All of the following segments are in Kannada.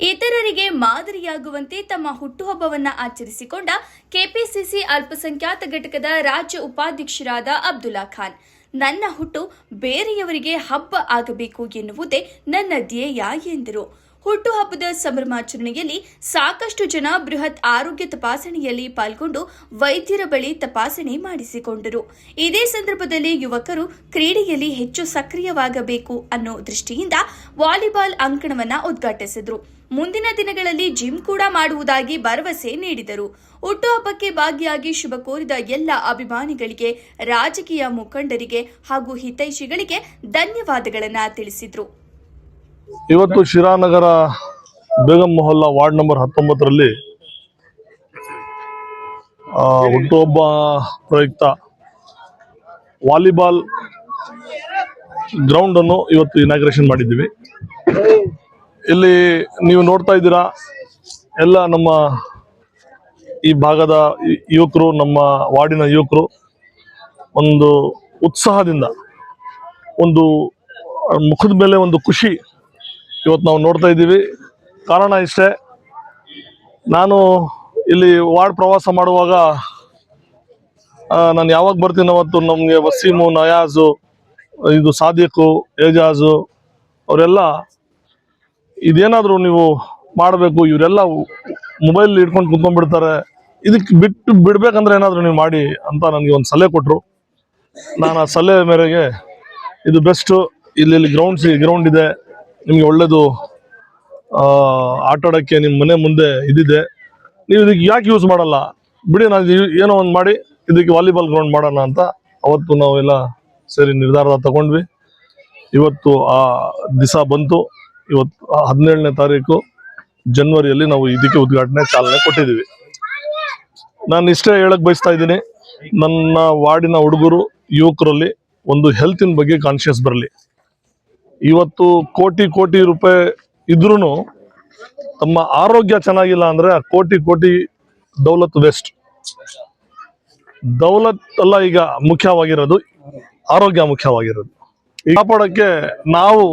ಇತರರಿಗೆ ಮಾದರಿಯಾಗುವಂತೆ ತಮ್ಮ ಹುಟ್ಟುಹಬ್ಬವನ್ನು ಆಚರಿಸಿಕೊಂಡ ಕೆಪಿಸಿಸಿ ಅಲ್ಪಸಂಖ್ಯಾತ ಘಟಕದ ರಾಜ್ಯ ಉಪಾಧ್ಯಕ್ಷರಾದ ಅಬ್ದುಲ್ಲಾ ಖಾನ್. ನನ್ನ ಹುಟ್ಟು ಬೇರೆಯವರಿಗೆ ಹಬ್ಬ ಆಗಬೇಕು ಎನ್ನುವುದೇ ನನ್ನ ಧ್ಯೇಯ ಎಂದರು. ಹುಟ್ಟುಹಬ್ಬದ ಸಂಭ್ರಮಾಚರಣೆಯಲ್ಲಿ ಸಾಕಷ್ಟು ಜನ ಬೃಹತ್ ಆರೋಗ್ಯ ತಪಾಸಣೆಯಲ್ಲಿ ಪಾಲ್ಗೊಂಡು ವೈದ್ಯರ ಬಳಿ ತಪಾಸಣೆ ಮಾಡಿಸಿಕೊಂಡರು. ಇದೇ ಸಂದರ್ಭದಲ್ಲಿ ಯುವಕರು ಕ್ರೀಡೆಯಲ್ಲಿ ಹೆಚ್ಚು ಸಕ್ರಿಯವಾಗಬೇಕು ಅನ್ನೋ ದೃಷ್ಟಿಯಿಂದ ವಾಲಿಬಾಲ್ ಅಂಕಣವನ್ನ ಉದ್ಘಾಟಿಸಿದರು. ಮುಂದಿನ ದಿನಗಳಲ್ಲಿ ಜಿಮ್ ಕೂಡ ಮಾಡುವುದಾಗಿ ಭರವಸೆ ನೀಡಿದರು. ಹುಟ್ಟುಹಬ್ಬಕ್ಕೆ ಭಾಗಿಯಾಗಿ ಶುಭ ಕೋರಿದ ಎಲ್ಲ ಅಭಿಮಾನಿಗಳಿಗೆ, ರಾಜಕೀಯ ಮುಖಂಡರಿಗೆ ಹಾಗೂ ಹಿತೈಷಿಗಳಿಗೆ ಧನ್ಯವಾದಗಳನ್ನು ತಿಳಿಸಿದ್ರು. ಇವತ್ತು ಶಿರಾನಗರ ಬೇಗಂ ಮೊಹಲ್ಲಾ ವಾರ್ಡ್ ನಂಬರ್ ಹತ್ತೊಂಬತ್ತರಲ್ಲಿ ಹುಟ್ಟುಹಬ್ಬ ಪ್ರಯುಕ್ತ ವಾಲಿಬಾಲ್ ಗ್ರೌಂಡ್ ಅನ್ನು ಇವತ್ತು ಇನಾಗ್ರೇಷನ್ ಮಾಡಿದ್ದೀವಿ. ಇಲ್ಲಿ ನೀವು ನೋಡ್ತಾ ಇದ್ದೀರಾ, ಎಲ್ಲ ನಮ್ಮ ಈ ಭಾಗದ ಯುವಕರು, ನಮ್ಮ ವಾರ್ಡಿನ ಯುವಕರು ಒಂದು ಉತ್ಸಾಹದಿಂದ, ಒಂದು ಮುಖದ ಮೇಲೆ ಒಂದು ಖುಷಿ ಇವತ್ತು ನಾವು ನೋಡ್ತಾ ಇದ್ದೀವಿ. ಕಾರಣ ಇಷ್ಟೇ, ನಾನು ಇಲ್ಲಿ ವಾರ್ಡ್ ಪ್ರವಾಸ ಮಾಡುವಾಗ ನಾನು ಯಾವಾಗ ಬರ್ತೀನಿ ಅವತ್ತು? ನಮಗೆ ವಸೀಮು, ನಯಾಜು, ಇದು ಸಾದಿಕು ಏಜಾಜು, ಅವರೆಲ್ಲ, ಇದೇನಾದರೂ ನೀವು ಮಾಡಬೇಕು, ಇವರೆಲ್ಲ ಮೊಬೈಲ್ ಇಟ್ಕೊಂಡು ಕುತ್ಕೊಂಡ್ಬಿಡ್ತಾರೆ. ಇದಕ್ಕೆ ಬಿಟ್ಟು ಬಿಡ್ಬೇಕಂದ್ರೆ ಏನಾದರೂ ನೀವು ಮಾಡಿ ಅಂತ ನನಗೆ ಒಂದು ಸಲಹೆ ಕೊಟ್ಟರು ನಾನು ಆ ಸಲಹೆ ಮೇರೆಗೆ ಇದು ಬೆಸ್ಟು. ಇಲ್ಲಿ ಗ್ರೌಂಡ್ಸ್ ಗ್ರೌಂಡ್ ಇದೆ. ನಿಮಗೆ ಒಳ್ಳೇದು ಆಟಾಡೋಕ್ಕೆ ಆಟ ನಿಮ್ಮ ಮನೆ ಮುಂದೆ ಇದಿದೆ. ನೀವು ಇದಕ್ಕೆ ಯಾಕೆ ಯೂಸ್ ಮಾಡಲ್ಲ? ಬಿಡಿ ಇದು ಏನೋ ಒಂದು ಮಾಡಿ, ಇದಕ್ಕೆ ವಾಲಿಬಾಲ್ ಗ್ರೌಂಡ್ ಮಾಡೋಣ ಅಂತ ಅವತ್ತು ನಾವೆಲ್ಲ ಸೇರಿ ನಿರ್ಧಾರ ತಗೊಂಡ್ವಿ. ಇವತ್ತು ಆ ದಿಸ ಬಂತು. ಇವತ್ತು ಹದಿನೇಳನೇ ತಾರೀಕು ಜನ್ವರಿಯಲ್ಲಿ ನಾವು ಇದಕ್ಕೆ ಉದ್ಘಾಟನೆ ಚಾಲನೆ ಕೊಟ್ಟಿದ್ದೀವಿ. ನಾನು ಇಷ್ಟೇ ಹೇಳಕ್ ಬಯಸ್ತಾ ಇದ್ದೀನಿ. ನನ್ನ ವಾರ್ಡಿನ ಹುಡುಗರು, ಯುವಕರಲ್ಲಿ ಒಂದು ಹೆಲ್ತಿನ ಬಗ್ಗೆ ಕಾನ್ಶಿಯಸ್ ಬರಲಿ. ಇವತ್ತು ಕೋಟಿ ಕೋಟಿ ರೂಪಾಯಿ ಇದ್ರೂ ತಮ್ಮ ಆರೋಗ್ಯ ಚೆನ್ನಾಗಿಲ್ಲ ಅಂದ್ರೆ ಆ ಕೋಟಿ ಕೋಟಿ ದೌಲತ್ ವೆಸ್ಟ್ ದೌಲತ್ ಅಲ್ಲ ಈಗ ಮುಖ್ಯವಾಗಿರೋದು ಆರೋಗ್ಯ ಮುಖ್ಯವಾಗಿರೋದು. ಕಾಪಾಡೋಕ್ಕೆ ನಾವು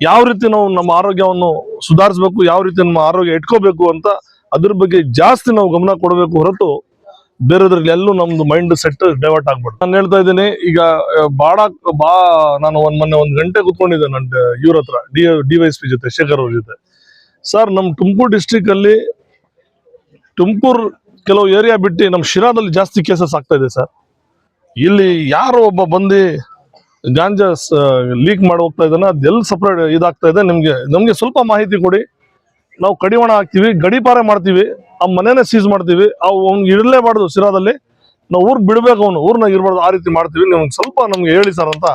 ಯಾವ ರೀತಿ ನಾವು ನಮ್ಮ ಆರೋಗ್ಯವನ್ನು ಸುಧಾರಿಸ್ಬೇಕು, ಯಾವ ರೀತಿ ನಮ್ಮ ಆರೋಗ್ಯ ಇಟ್ಕೋಬೇಕು ಅಂತ ಅದ್ರ ಬಗ್ಗೆ ಜಾಸ್ತಿ ನಾವು ಗಮನ ಕೊಡಬೇಕು ಹೊರತು ಬೇರೆದ್ರಲ್ಲಿ ಎಲ್ಲೂ ನಮ್ದು ಮೈಂಡ್ ಸೆಟ್ ಡೈವರ್ಟ್ ಆಗ್ಬಿಡ್ತು ನಾನು ಹೇಳ್ತಾ ಇದ್ದೀನಿ, ಈಗ ಬಾಡ, ಬಾ, ನಾನು ಒಂದ್ ಮೊನ್ನೆ ಒಂದ್ ಗಂಟೆ ಕುತ್ಕೊಂಡಿದ್ದೆ ನನ್ನ ಇವ್ರ ಹತ್ರ, ಡಿ ಡಿ ಜೊತೆ, ಶೇಖರ್ ಅವ್ರ ಜೊತೆ. ಸರ್ ನಮ್ಮ ತುಮಕೂರು ಡಿಸ್ಟ್ರಿಕ್ ಅಲ್ಲಿ ತುಮಕೂರು ಕೆಲವು ಏರಿಯಾ ಬಿಟ್ಟು ನಮ್ಮ ಶಿರಾದಲ್ಲಿ ಜಾಸ್ತಿ ಕೇಸಸ್ ಆಗ್ತಾ ಇದೆ ಸರ್ ಇಲ್ಲಿ ಯಾರೋ ಒಬ್ಬ ಬಂದು ಗಾಂಜಾ ಲೀಕ್ ಮಾಡಿ ಹೋಗ್ತಾ ಇದ್ದಾನೆ ಅದೆಲ್ಲ ಸಪ್ರೇಟ್ ಇದಾಗ್ತಾ ಇದೆ, ನಿಮ್ಗೆ, ನಮ್ಗೆ ಸ್ವಲ್ಪ ಮಾಹಿತಿ ಕೊಡಿ. ನಾವು ಕಡಿವಾಣ ಹಾಕ್ತಿವಿ ಗಡಿಪಾರೆ ಮಾಡ್ತೀವಿ. ಆ ಮನೇನೆ ಸೀಸ್ ಮಾಡ್ತೀವಿ. ಅವು ಅವ್ನಿಗೆ ಇರಲೇಬಾರ್ದು ಶಿರಾದಲ್ಲಿ. ನಾವು ಊರ್ ಬಿಡ್ಬೇಕು ಅವನು. ಊರ್ನಾಗ ಇರ್ಬಾರ್ದು. ಆ ರೀತಿ ಮಾಡ್ತೀವಿ. ನಿಮ್ಗೆ ಸ್ವಲ್ಪ ನಮ್ಗೆ ಹೇಳಿ ಸರ್ ಅಂತ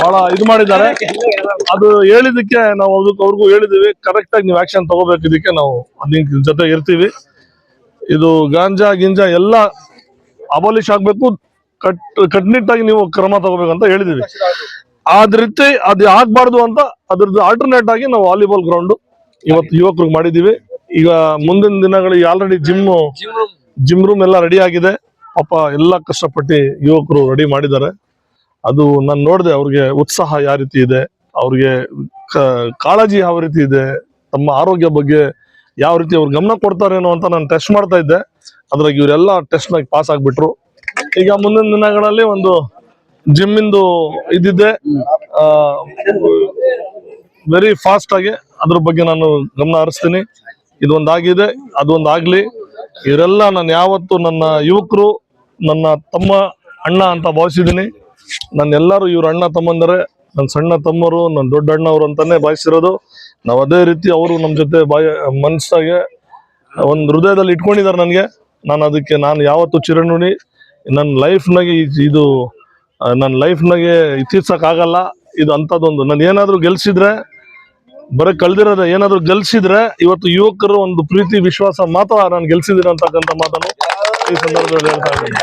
ಬಹಳ ಇದು ಮಾಡಿದ್ದಾರೆ. ಅದು ಹೇಳಿದಕ್ಕೆ ನಾವು ಅದಕ್ಕೆ ಅವ್ರಿಗೂ ಹೇಳಿದೀವಿ. ಕರೆಕ್ಟ್ ಆಗಿ ನೀವು ಆಕ್ಷನ್ ತಗೋಬೇಕು ಇದಕ್ಕೆ. ನಾವು ಅದ್ರ ಜೊತೆ ಇರ್ತೀವಿ. ಇದು ಗಾಂಜಾ, ಗಿಂಜಾ ಎಲ್ಲ ಅಬಾಲಿಷ್ ಆಗ್ಬೇಕು. ಕಟ್, ಕಟ್ನಿಟ್ಟಾಗಿ ನೀವು ಕ್ರಮ ತಗೋಬೇಕಂತ ಹೇಳಿದೀವಿ. ಅದ್ ರೀತಿ ಅದು ಆಗ್ಬಾರ್ದು ಅಂತ ಅದ್ರದ್ದು ಆಲ್ಟರ್ನೇಟ್ ಆಗಿ ನಾವು ವಾಲಿಬಾಲ್ ಗ್ರೌಂಡ್ ಇವತ್ತು ಯುವಕರಿಗೆ ಮಾಡಿದೀವಿ. ಈಗ ಮುಂದಿನ ದಿನಗಳಿಗೆ ಆಲ್ರೆಡಿ ಜಿಮ್ ಜಿಮ್ ರೂಮ್ ಎಲ್ಲ ರೆಡಿ ಆಗಿದೆ. ಪಾಪ ಎಲ್ಲ ಕಷ್ಟಪಟ್ಟು ಯುವಕರು ರೆಡಿ ಮಾಡಿದ್ದಾರೆ. ಅದು ನಾನು ನೋಡಿದೆ ಅವ್ರಿಗೆ ಉತ್ಸಾಹ ಯಾವ ರೀತಿ ಇದೆ ಅವ್ರಿಗೆ ಕಾಳಜಿ ಯಾವ ರೀತಿ ಇದೆ ತಮ್ಮ ಆರೋಗ್ಯ ಬಗ್ಗೆ ಯಾವ ರೀತಿ ಅವ್ರು ಗಮನ ಕೊಡ್ತಾರೇನೋ ಅಂತ ನಾನು ಟೆಸ್ಟ್ ಮಾಡ್ತಾ ಇದ್ದೆ. ಅದ್ರಾಗ ಇವರೆಲ್ಲ ಟೆಸ್ಟ್ ನಾಗ ಪಾಸ್ ಆಗ್ಬಿಟ್ರು. ಈಗ ಮುಂದಿನ ದಿನಗಳಲ್ಲಿ ಒಂದು ಜಿಮ್ ಇಂದು ಇದಿದೆ. ವೆರಿ ಫಾಸ್ಟ್ ಆಗಿ ಅದ್ರ ಬಗ್ಗೆ ನಾನು ಗಮನ ಹರಿಸ್ತೀನಿ. ಇದೊಂದಾಗಿದೆ, ಅದೊಂದಾಗ್ಲಿ ಇವರೆಲ್ಲ ನಾನು ಯಾವತ್ತು ನನ್ನ ಯುವಕರು, ನನ್ನ ತಮ್ಮ ಅಣ್ಣ ಅಂತ ಭಾವಿಸಿದ್ದೀನಿ. ನನ್ನ ಎಲ್ಲರೂ ಇವ್ರ ಅಣ್ಣ ತಮ್ಮಂದರೆ, ನನ್ನ ಸಣ್ಣ ತಮ್ಮರು, ನನ್ನ ದೊಡ್ಡ ಅಣ್ಣವ್ರು ಅಂತಾನೆ ಭಾವಿಸಿರೋದು. ನಾವು ಅದೇ ರೀತಿ ಅವರು ನಮ್ಮ ಜೊತೆ ಬಾಯ, ಮನಸ್ಸಾಗೆ ಒಂದು ಹೃದಯದಲ್ಲಿ ಇಟ್ಕೊಂಡಿದ್ದಾರೆ ನನಗೆ. ನಾನು ಅದಕ್ಕೆ, ನಾನು ಯಾವತ್ತು ಚಿರಣುಣಿ ನನ್ನ ಲೈಫ್ನಾಗೆ ಇದು ನನ್ನ ಲೈಫ್ನಾಗೆ ಇತ್ತೀರ್ಸಕ್ಕಾಗಲ್ಲ ಇದು ಅಂಥದ್ದೊಂದು. ನಾನು ಏನಾದರೂ ಗೆಲ್ಸಿದ್ರೆ ಬರೀ ಕಳ್ದಿರೋದ. ಏನಾದ್ರು ಗೆಲ್ಸಿದ್ರೆ ಇವತ್ತು ಯುವಕರು ಒಂದು ಪ್ರೀತಿ, ವಿಶ್ವಾಸ ಮಾತ್ರ ನಾನು ಗೆಲ್ಸಿದ್ದೀನಿ ಅಂತಕ್ಕಂಥ ಮಾತನ್ನು ಈ ಸಂದರ್ಭದಲ್ಲಿ ಹೇಳ್ತಾ ಇದ್ದೀನಿ.